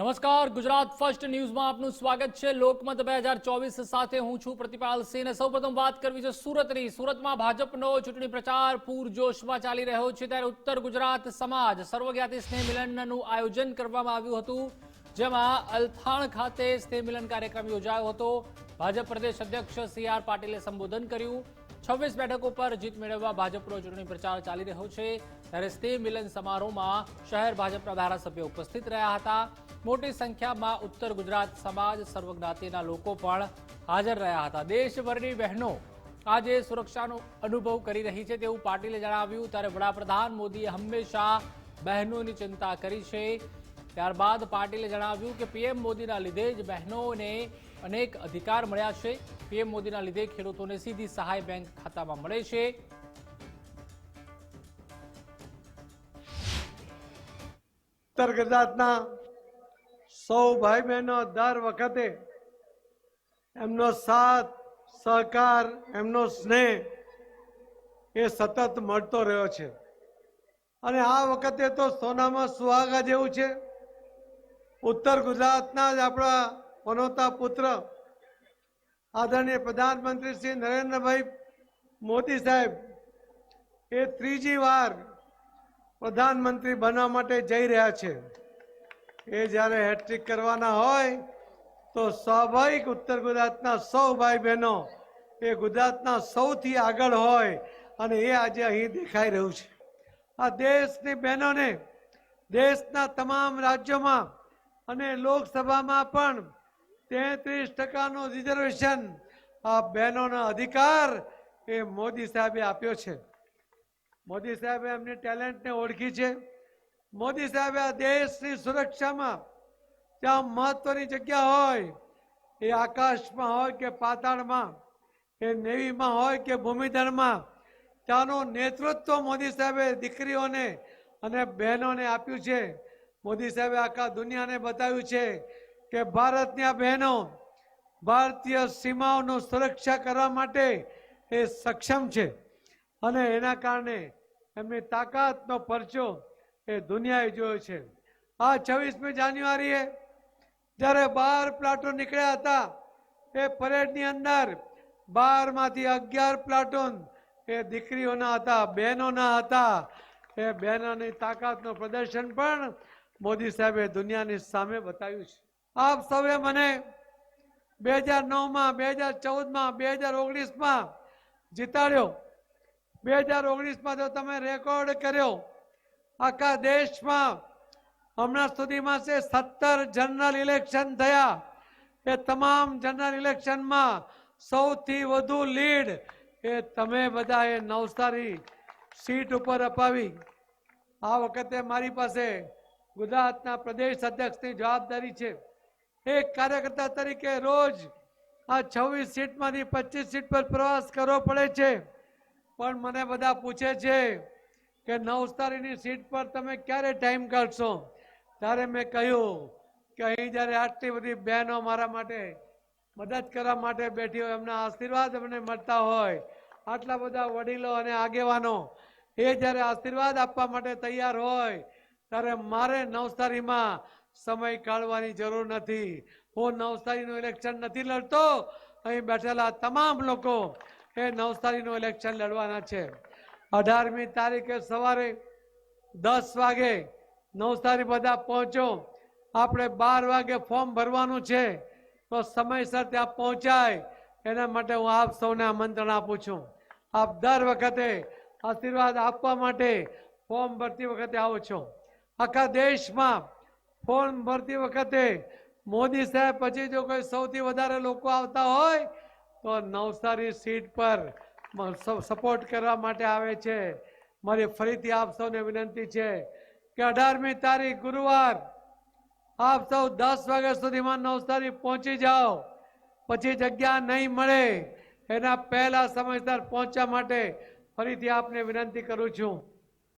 નમસ્કાર, ગુજરાત ફર્સ્ટ ન્યૂઝમાં આપનું સ્વાગત છે. લોકમત બે હજાર ચોવીસ સાથે હું છું પ્રતિપાલ સિંહ અને સૌપ્રથમ વાત કરવી છે સુરતની. સુરતમાં ભાજપનો ચૂંટણી પ્રચાર પૂરજોશમાં ચાલી રહ્યો છે. ત્યારે ઉત્તર ગુજરાત સમાજ સર્વજ્ઞાતિ સ્નેહ મિલનનું આયોજન કરવામાં આવ્યું હતું, જેમાં અલથાણ ખાતે સ્નેહ મિલન કાર્યક્રમ યોજાયો હતો. ભાજપ પ્રદેશ અધ્યક્ષ સી આર પાટીલે સંબોધન કર્યું. છવ્વીસ બેઠકો પર જીત મેળવવા ભાજપનો ચૂંટણી પ્રચાર ચાલી રહ્યો છે. ત્યારે સ્નેહ મિલન સમારોહમાં શહેર ભાજપના ધારાસભ્યો ઉપસ્થિત રહ્યા હતા. મોટી સંખ્યામાં ઉત્તર ગુજરાત સમાજ સર્વજ્ઞાતિના લોકો પણ હાજર રહ્યા હતા. દેશભરની બહેનો આજે સુરક્ષાનો અનુભવ કરી રહી છે તેવું પાટીલે જણાવ્યું. ત્યારે વડાપ્રધાન મોદીએ હંમેશા બહેનોની ચિંતા કરી છે. ત્યારબાદ પાટીલે જણાવ્યું કે પીએમ મોદીના લીધે જ બહેનોને અનેક અધિકાર મળ્યા છે. પીએમ મોદીના લીધે ખેડૂતોને સીધી સહાય બેંક ખાતામાં મળે છે. ઉત્તર ગુજરાતના સૌ ભાઈ બહેનો દર વખતે એમનો સાથ, સહકાર, એમનો સ્નેહ એ સતત મળતો રહ્યો છે. અને આ વખતે તો સોનામાં સુહાગા જેવું છે. ઉત્તર ગુજરાતના જ આપણા પનોતા પુત્ર આદરણીય પ્રધાનમંત્રી શ્રી નરેન્દ્રભાઈ મોદી સાહેબ એ ત્રીજી વાર પ્રધાનમંત્રી બનવા માટે જઈ રહ્યા છે. એ જ્યારે હેટ્રિક કરવાના હોય, તો સ્વાભાવિક ઉત્તર ગુજરાતના સૌ ભાઈ બહેનો એ ગુજરાતના સૌથી આગળ હોય અને એ આજે અહીં દેખાઈ રહ્યું છે. આ દેશની બહેનોને, દેશના તમામ રાજ્યોમાં અને લોકસભામાં પણ તેત્રીસ ટકાનું રિઝર્વેશન આ બહેનોનો અધિકાર એ મોદી સાહેબે આપ્યો છે. મોદી સાહેબે એમની ટેલેન્ટને ઓળખી છે. મોદી સાહેબે આ દેશની સુરક્ષામાં જ્યાં મહત્વની જગ્યા હોય, એ આકાશમાં હોય કે પાતાળમાં એ નેવીમાં હોય કે ભૂમિદળમાં ત્યાંનું નેતૃત્વ મોદી સાહેબે દીકરીઓને અને બહેનોને આપ્યું છે. મોદી સાહેબે આખા દુનિયાને બતાવ્યું છે કે ભારતની આ બહેનો ભારતીય સીમાઓનું સુરક્ષા કરવા માટે એ સક્ષમ છે અને એના કારણે એમની તાકાતનો પરચો એ દુનિયાએ જોયો છે. આ છવ્વીસમી જાન્યુઆરીએ જ્યારે બાર પ્લાટૂન નીકળ્યા હતા, એ પરેડની અંદર બારમાંથી અગિયાર પ્લાટૂન એ દીકરીઓના હતા, બહેનોના હતા. એ બહેનોની તાકાતનું પ્રદર્શન પણ મોદી સાહેબે દુનિયાની સામે બતાવ્યું છે. આપ સૌએ મને બે હજાર નવમાં, બે હજાર ચૌદમાં, બે હજાર ઓગણીસમાં જીતાડ્યો. બે હજાર ઓગણીસમાં તો તમે રેકોર્ડ કર્યો આખા દેશમાં હમણાં સુધીમાં છે સત્તર જનરલ ઇલેક્શન થયા. એ તમામ જનરલ ઇલેક્શનમાં સૌથી વધુ લીડ એ તમે બધા એ નવસારી સીટ ઉપર અપાવી. આ વખતે મારી પાસે ગુજરાતના પ્રદેશ અધ્યક્ષની જવાબદારી છે. એક કાર્યકર્તા તરીકે રોજ આ છવ્વીસ સીટમાંથી પચીસ સીટ પર પ્રવાસ કરવો પડે છે. પણ મને બધા પૂછે છે કે નવસારીની સીટ પર તમે ક્યારે ટાઈમ કાઢશો? ત્યારે મેં કહ્યું કે અહીં જ્યારે આટલી બધી બહેનો મારા માટે મદદ કરવા માટે બેઠી હોય, એમના આશીર્વાદ અમને મળતા હોય, આટલા બધા વડીલો અને આગેવાનો, એ જ્યારે આશીર્વાદ આપવા માટે તૈયાર હોય, ત્યારે મારે નવસારીમાં સમય કાઢવાની જરૂર નથી. હું નવસારીનું ઇલેક્શન નથી લડતો. અહીં બેઠેલા તમામ લોકો એ નવસારીનું ઇલેક્શન લડવાના છે. અઢારમી તારીખે સવારે દસ વાગે નવસારી બધા પહોંચો. આપણે બાર વાગે ફોર્મ ભરવાનું છે, તો સમયસર ત્યાં પહોંચાય. એના માટે હું આપ સૌને આમંત્રણ આપું છું. આપ દર વખતે આશીર્વાદ આપવા માટે ફોર્મ ભરતી વખતે આવો છો. આખા દેશમાં ફોર્મ ભરતી વખતે મોદી સાહેબ પછી જો કોઈ સૌથી વધારે લોકો આવતા હોય, તો નવસારી સીટ પર સપોર્ટ કરવા માટે આવે છે. મારી ફરીથી આપ સૌને વિનંતી છે કે અઢારમી તારીખ ગુરુવાર આપ સૌ દસ વાગ્યા સુધીમાં નવસારી પહોંચી જાઓ. પછી જગ્યા નહીં મળે એના પહેલા સમયસર પહોંચવા માટે ફરીથી આપને વિનંતી કરું છું.